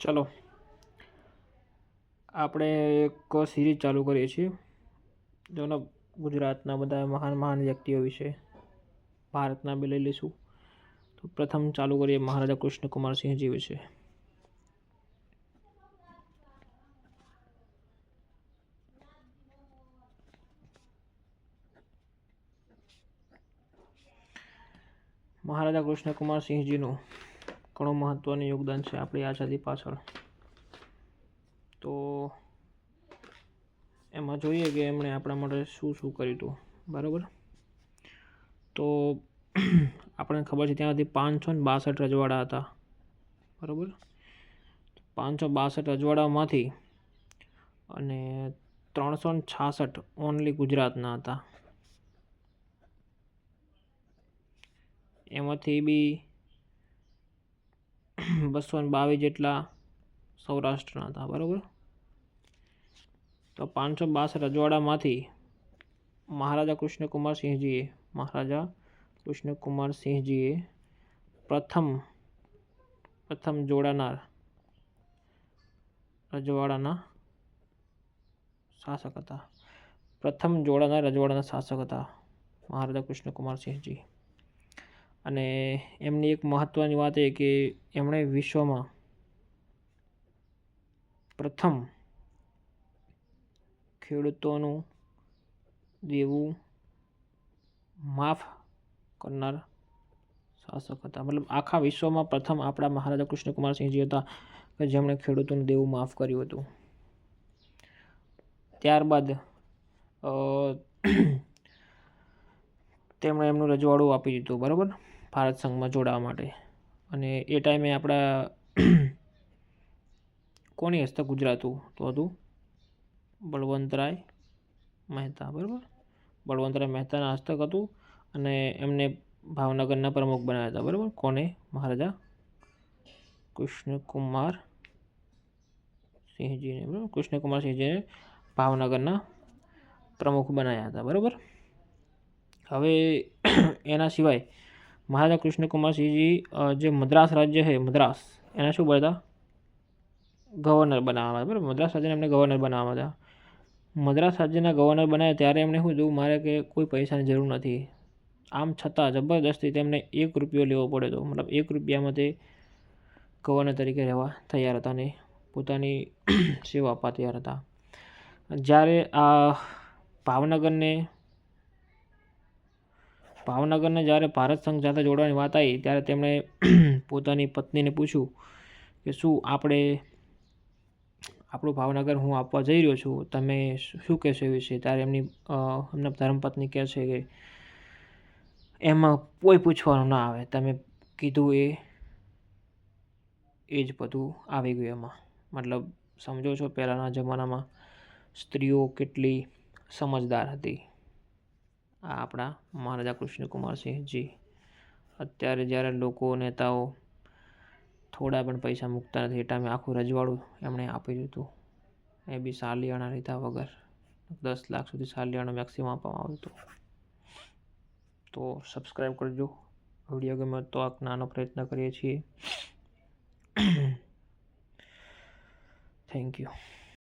ચલો. આપણે એક સિરીઝ ચાલુ કરીએ છીએ. જેનો ગુજરાતના બધા મહાન મહાન વ્યક્તિઓ વિશે, ભારતના બી લઈ લઈશું. તો પ્રથમ ચાલુ કરીએ મહારાજા કૃષ્ણકુમાર સિંહજી વિશે. મહારાજા કૃષ્ણકુમાર સિંહજીનું ઘણું મહત્ત્વનું યોગદાન છે આપણી આઝાદી પાછળ. તો એમાં જોઈએ કે એમણે આપણા માટે શું શું કર્યું હતું. બરાબર? તો આપણને ખબર છે ત્યાં સુધી પાંચસો ને બાસઠ રજવાડા હતા. બરાબર? પાંચસો બાસઠ રજવાડામાંથી અને ત્રણસો ને છાસઠ ઓનલી ગુજરાતના હતા. એમાંથી બી બસો બાવીસ જેટલા સૌરાષ્ટ્રના હતા, બરાબર? તો પાંચસો બાસઠ રજવાડામાંથી મહારાજા કૃષ્ણકુમાર સિંહજીએ, મહારાજા કૃષ્ણકુમાર સિંહજીએ પ્રથમ પ્રથમ જોડાનાર રજવાડાના શાસક હતા. પ્રથમ જોડાનાર રજવાડાના શાસક હતા મહારાજા કૃષ્ણકુમાર સિંહજી. અને એમની એક મહત્ત્વની વાત એ કે એમણે વિશ્વમાં પ્રથમ ખેડૂતોનું દેવું માફ કરનાર શાસક હતા. મતલબ આખા વિશ્વમાં પ્રથમ આપણા મહારાજા કૃષ્ણકુમારસિંહજી હતા કે જેમણે ખેડૂતોનું દેવું માફ કર્યું હતું. ત્યારબાદ તેમણે એમનું રજવાડું આપી દીધું, બરાબર? ભારત સંઘમાં જોડાવા માટે. અને એ ટાઈમે આપણા કોની હસ્તક ગુજરાતું તો હતું બળવંતરાય મહેતા, બરાબર? બળવંતરાય મહેતાના હસ્તક હતું અને એમને ભાવનગરના પ્રમુખ બનાવ્યા હતા, બરાબર? કોને? મહારાજા કૃષ્ણકુમાર સિંહજીને, બરાબર? કૃષ્ણકુમાર સિંહજીને ભાવનગરના પ્રમુખ બનાવ્યા હતા, બરાબર? હવે એના સિવાય મહારાજા કૃષ્ણકુમાર સિંહજી જે મદ્રાસ રાજ્ય છે, મદ્રાસ, એના શું બનતા? ગવર્નર બનાવવામાં બરાબર? મદ્રાસ રાજ્યને એમને ગવર્નર બનાવવામાં હતા. મદ્રાસ રાજ્યના ગવર્નર બનાવ્યા ત્યારે એમણે શું જોયું? મારે કે કોઈ પૈસાની જરૂર નથી. આમ છતાં જબરદસ્તી તેમને એક રૂપિયો લેવો પડ્યો હતો. મતલબ એક રૂપિયામાં તે ગવર્નર તરીકે રહેવા તૈયાર હતા અને પોતાની સેવા આપવા તૈયાર હતા. જ્યારે આ ભાવનગરને ભાવનગરને જ્યારે ભારત સંઘ સાથે જોડવાની વાત આવી, ત્યારે તેમણે પોતાની પત્નીને પૂછ્યું કે, શું આપણે, આપણું ભાવનગર હું આપવા જઈ રહ્યો છું? તમે શું કહેશો એ વિશે? ત્યારે એમની એમના ધર્મપત્ની કહે છે કે, એમાં કોઈ પૂછવાનું ના આવે. તમે કીધું એ એ જ બધું આવી ગયું એમાં. મતલબ, સમજો છો, પહેલાંના જમાનામાં સ્ત્રીઓ કેટલી સમજદાર હતી. આ આપણા મહારાજા કૃષ્ણકુમારસિંહજી અત્યારે જ્યારે લોકો, નેતાઓ થોડા પણ પૈસા મૂકતા નથી, એ ટાઈમે આખું રજવાડું એમણે આપી દીધું એ બી સાલિયાણા લીધા વગર. દસ લાખ સુધી સાલિયાણા મેક્સિમમ આપવામાં આવ્યું હતું. તો સબસ્ક્રાઈબ કરજો. વીડિયો ગમે તો આ નાનો પ્રયત્ન કરીએ છીએ. Thank you